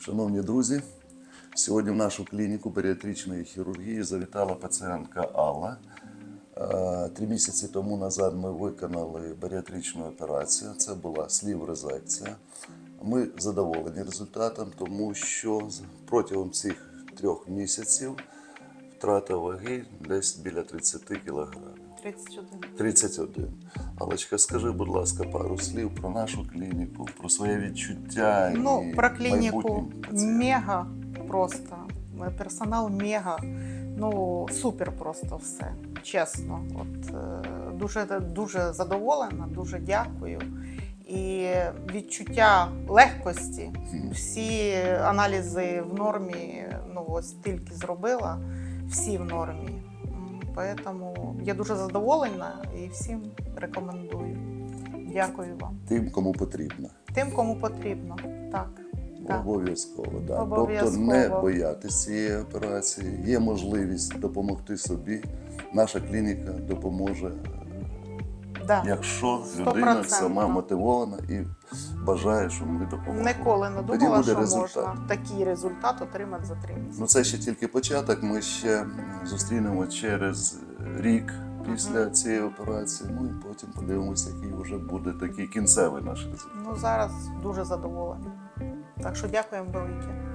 Шановні друзі, сьогодні в нашу клініку періатричної хірургії завітала пацієнтка Алла. Е, Три місяці тому назад ми виконали баріатричну операцію. Це була слів-резекція. Ми задоволені результатом, тому що протягом цих трьох місяців втрата ваги десь біля 30 кілограмів. 31. 31. Алечка, скажи, будь ласка, пару слів про нашу клініку, про своє відчуття. Ну, і про клініку мега просто. Персонал мега. Ну, супер просто все. Чесно. От, е, дуже, дуже задоволена, дуже дякую. І відчуття легкості. Всі аналізи в нормі, ну ось тільки зробила, всі в нормі. Поэтому я дуже задоволена і всім рекомендую. Дякую вам. Тим, кому потрібно. Тим, кому потрібно. Так. Обов'язково, да. Тобто не боятися цієї операції. Є можливість допомогти собі. Наша клініка допоможе, Да. якщо людина процентів. сама мотивована і бажає, щоб ми допомогли. Ніколи не Тоді думала, буде що результат. можна такий результат отримати за три місяці. Ну це ще тільки початок. Ми ще зустрінемо через рік після цієї операції. Ну і потім подивимося, який вже буде такий кінцевий наш результат. Ну зараз дуже задоволена. Так що дякуємо велике.